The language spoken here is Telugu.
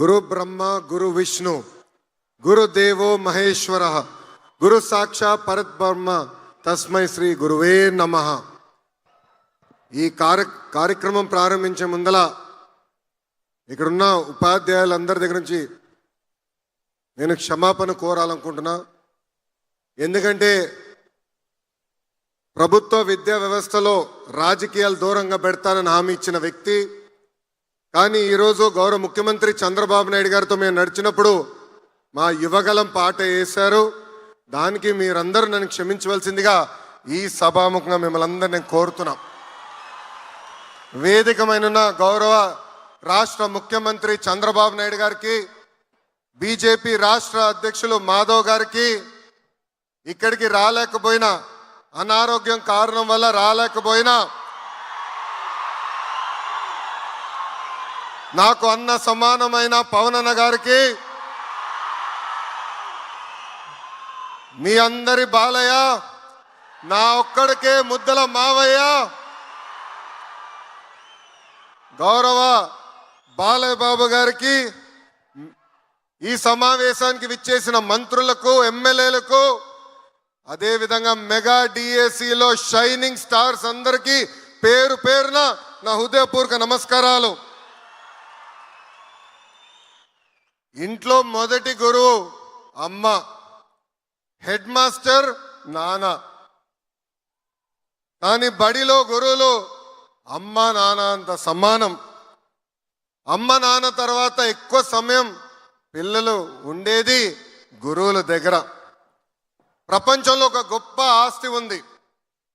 గురు బ్రహ్మ గురు విష్ణు గురుదేవో మహేశ్వర గురు సాక్షా పరబ్రహ్మ తస్మై శ్రీ గురువే నమ. ఈ కార్య కార్యక్రమం ప్రారంభించే ముందల ఇక్కడున్న ఉపాధ్యాయులందరి దగ్గర నుంచి నేను క్షమాపణ కోరాలనుకుంటున్నా. ఎందుకంటే ప్రభుత్వ విద్యా వ్యవస్థలో రాజకీయాలు దూరంగా పెడతానని హామీ ఇచ్చిన వ్యక్తి కానీ ఈరోజు గౌరవ ముఖ్యమంత్రి చంద్రబాబు నాయుడు గారితో మేము నడిచినప్పుడు మా యువగలం పాట వేశారు. దానికి మీరందరూ నన్ను క్షమించవలసిందిగా ఈ సభాముఖంగా మిమ్మల్ని అందరూ నేను కోరుతున్నాం. వేదికమైన గౌరవ రాష్ట్ర ముఖ్యమంత్రి చంద్రబాబు నాయుడు గారికి బీజేపీ రాష్ట్ర అధ్యక్షులు మాధవ్ గారికి ఇక్కడికి రాలేకపోయినా అనారోగ్యం కారణం వల్ల రాలేకపోయినా నాకు అన్న సమానమైన పవనన్న గారికి మీ అందరి బాలయ్య నా ఒక్కడికే ముద్దల మావయ్య గౌరవ బాలయ్య బాబు గారికి ఈ సమావేశానికి విచ్చేసిన మంత్రులకు ఎమ్మెల్యేలకు అదేవిధంగా మెగా డిఏసిలో షైనింగ్ స్టార్స్ అందరికీ పేరు పేరున నా హృదయపూర్వక నమస్కారాలు. ఇంట్లో మొదటి గురువు అమ్మ హెడ్ మాస్టర్ నాన్న. కానీ బడిలో గురువులు అమ్మ నాన్న అంత సమానం. అమ్మ నాన్న తర్వాత ఎక్కువ సమయం పిల్లలు ఉండేది గురువుల దగ్గర. ప్రపంచంలో ఒక గొప్ప ఆస్తి ఉంది.